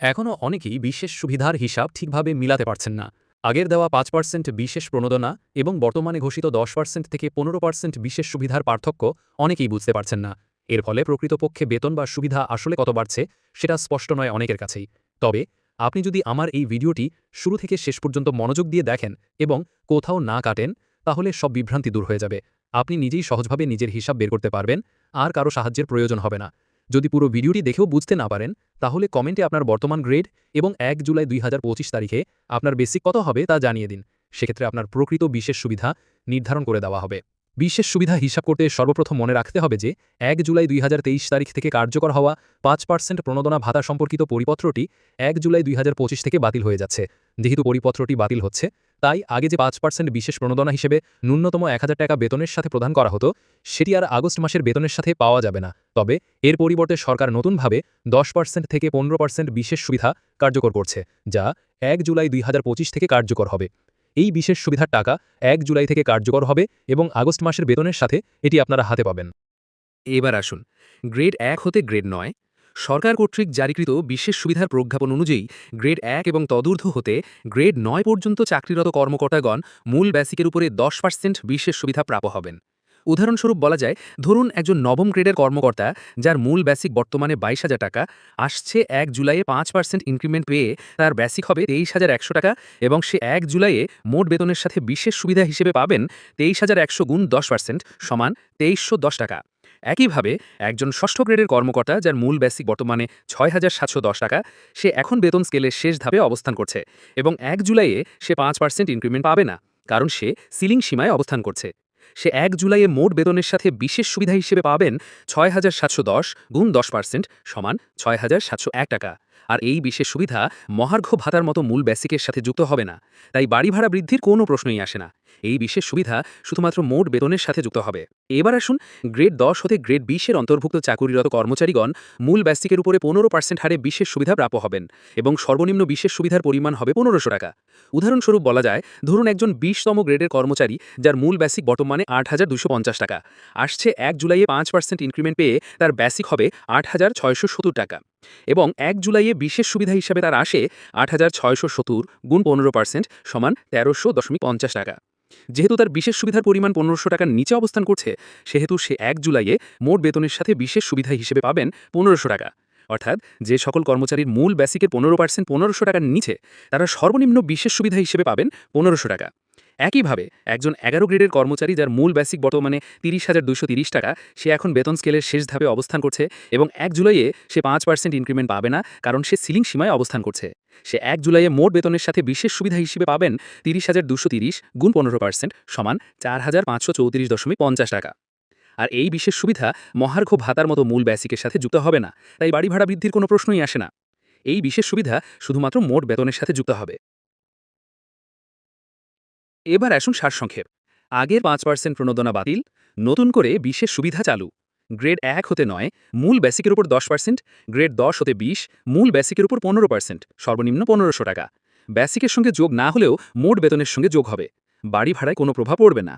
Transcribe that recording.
এখনও অনেকেই বিশেষ সুবিধার হিসাব ঠিকভাবে মিলাতে পারছেন না। আগের দেওয়া পাঁচ পার্সেন্ট বিশেষ প্রণোদনা এবং বর্তমানে ঘোষিত দশ পার্সেন্ট থেকে পনেরো পার্সেন্ট বিশেষ সুবিধার পার্থক্য অনেকেই বুঝতে পারছেন না। এর ফলে প্রকৃতপক্ষে বেতন বা সুবিধা আসলে কত বাড়ছে সেটা স্পষ্ট নয় অনেকের কাছেই। তবে, আপনি যদি আমার এই ভিডিওটি শুরু থেকে শেষ পর্যন্ত মনোযোগ দিয়ে দেখেন এবং কোথাও না কাটেন, তাহলে সব বিভ্রান্তি দূর হয়ে যাবে। আপনি নিজেই সহজভাবে নিজের হিসাব বের করতে পারবেন, আর কারও সাহায্যের প্রয়োজন হবে না। যদি পুরো ভিডিওটি দেখেও বুঝতে না পারেন, তাহলে কমেন্টে আপনার বর্তমান গ্রেড এবং এক জুলাই দুই হাজার পঁচিশ তারিখে আপনার বেসিক কত হবে তা জানিয়ে দিন। সেক্ষেত্রে আপনার প্রকৃত বিশেষ সুবিধা নির্ধারণ করে দেওয়া হবে। বিশেষ সুবিধা হিসাব করতে সর্বপ্রথম মনে রাখতে হবে যে, এক জুলাই দুই হাজার তেইশ তারিখ থেকে কার্যকর হওয়া পাঁচ পার্সেন্ট প্রণোদনা ভাতা সম্পর্কিত পরিপত্রটি এক জুলাই দুই হাজার পঁচিশ থেকে বাতিল হয়ে যাচ্ছে। যেহেতু পরিপত্রটি বাতিল হচ্ছে তাই আগে যে পাঁচ পার্সেন্ট বিশেষ প্রণোদনা হিসেবে ন্যূনতম এক হাজার টাকা বেতনের সাথে প্রদান করা হতো, সেটি আর আগস্ট মাসের বেতনের সাথে পাওয়া যাবে না। তবে এর পরিবর্তে সরকার নতুনভাবে দশ পার্সেন্ট থেকে পনেরো পার্সেন্ট বিশেষ সুবিধা কার্যকর করছে, যা এক জুলাই দুই হাজার পঁচিশ থেকে কার্যকর হবে। এই বিশেষ সুবিধার টাকা এক জুলাই থেকে কার্যকর হবে এবং আগস্ট মাসের বেতনের সাথে এটি আপনারা হাতে পাবেন। এবার আসুন, গ্রেড এক হতে গ্রেড নয় সরকার কর্তৃক জারিকৃত বিশেষ সুবিধার প্রজ্ঞাপন অনুযায়ী গ্রেড এক এবং তদূর্ধ্ব হতে গ্রেড নয় পর্যন্ত চাকরিরত কর্মকর্তাগণ মূল বেসিকের উপরে দশ পার্সেন্ট বিশেষ সুবিধা প্রাপ্য হবেন। উদাহরণস্বরূপ বলা যায়, ধরুন একজন নবম গ্রেডের কর্মকর্তা যার মূল বেসিক বর্তমানে বাইশ হাজার টাকা, আসছে এক জুলাইয়ে পাঁচ পার্সেন্ট ইনক্রিমেন্ট পেয়ে তার বেসিক হবে তেইশ হাজার একশো টাকা এবং সে এক জুলাইয়ে মোট বেতনের সাথে বিশেষ সুবিধা হিসেবে পাবেন তেইশ হাজার একশো গুণ দশ পার্সেন্ট সমান তেইশশো দশ টাকা। একইভাবে একজন ষষ্ঠ গ্রেডের কর্মকর্তা, যার মূল বেসিক বর্তমানে ছয় হাজার সাতশো দশ টাকা, সে এখন বেতন স্কেলের শেষ ধাপে অবস্থান করছে এবং এক জুলাইয়ে সে পাঁচ পার্সেন্ট ইনক্রিমেন্ট পাবে না, কারণ সে সিলিং সীমায় অবস্থান করছে। সে এক জুলাইয়ে মোট বেতনের সাথে বিশেষ সুবিধা হিসেবে পাবেন ছয় হাজার সাতশো দশ গুণ দশ পার্সেন্ট সমান ছয় হাজার সাতশো এক টাকা। আর এই বিশেষ সুবিধা মহার্ঘ ভাতার মতো মূল বেসিকের সাথে যুক্ত হবে না। তাই বাড়ি ভাড়া বৃদ্ধির কোনো প্রশ্নই আসে না। এই বিশেষ সুবিধা শুধুমাত্র মোট বেতনের সাথে যুক্ত হবে। এবার আসুন গ্রেড দশ হতে গ্রেড বিশের অন্তর্ভুক্ত চাকুরিরত কর্মচারীগণ মূল বেসিকের উপরে পনেরো পার্সেন্ট হারে বিশেষ সুবিধা প্রাপ্য হবেন এবং সর্বনিম্ন বিশেষ সুবিধার পরিমাণ হবে পনেরোশো টাকা। উদাহরণস্বরূপ বলা যায়, ধরুন একজন বিশতম গ্রেডের কর্মচারী যার মূল বেসিক বর্তমানে আট হাজার টাকা। আসছে এক জুলাইয়ে পাঁচ পার্সেন্ট ইনক্রিমেন্ট পেয়ে তার বেসিক হবে আট হাজার ছয়শো সত্তর টাকা। এবং এক জুলাইয়ে বিশেষ সুবিধা হিসাবে তার আসে আট হাজার ছয়শো সত্তর গুণ পনেরো পার্সেন্ট সমান তেরোশো দশমিক পঞ্চাশ টাকা। যেহেতু তার বিশেষ সুবিধার পরিমাণ পনেরোশো টাকার নিচে অবস্থান করছে, সেহেতু সে এক জুলাইয়ে মোট বেতনের সাথে বিশেষ সুবিধা হিসেবে পাবেন পনেরোশো টাকা। অর্থাৎ যে সকল কর্মচারীর মূল বেসিকের পনেরো পার্সেন্ট পনেরোশো টাকার নিচে, তারা সর্বনিম্ন বিশেষ সুবিধা হিসেবে পাবেন পনেরোশো টাকা। একইভাবে একজন এগারো গ্রেডের কর্মচারী যার মূল বেসিক বর্তমানে তিরিশ হাজার দুশো তিরিশ টাকা, সে এখন বেতন স্কেলের শেষ ধাপে অবস্থান করছে এবং এক জুলাইয়ে সে পাঁচ পার্সেন্ট ইনক্রিমেন্ট পাবে না কারণ সে সিলিং সীমায় অবস্থান করছে। সে এক জুলাইয়ে মোট বেতনের সাথে বিশেষ সুবিধা হিসেবে পাবেন তিরিশ হাজার দুশো তিরিশ গুণ পনেরো পার্সেন্ট সমান চার হাজার পাঁচশো চৌত্রিশ দশমিক পঞ্চাশ টাকা। আর এই বিশেষ সুবিধা মহার্ঘ ভাতার মতো মূল ব্যাসিকের সাথে যুক্ত হবে না, তাই বাড়ি ভাড়া বৃদ্ধির কোনো প্রশ্নই আসে না। এই বিশেষ সুবিধা শুধুমাত্র মোট বেতনের সাথে যুক্ত হবে। এবার আসুন সারসংক্ষেপ আগের পাঁচ পার্সেন্ট প্রণোদনা বাতিল, নতুন করে বিশেষ সুবিধা চালু। গ্রেড এক হতে নয়, মূল বেসিকের উপর দশ পার্সেন্ট, গ্রেড দশ হতে বিশ, মূল বেসিকের উপর পনেরো পার্সেন্ট, সর্বনিম্ন পনেরোশো টাকা। বেসিকের সঙ্গে যোগ না হলেও মোট বেতনের সঙ্গে যোগ হবে। বাড়ি ভাড়ায় কোনো প্রভাব পড়বে না।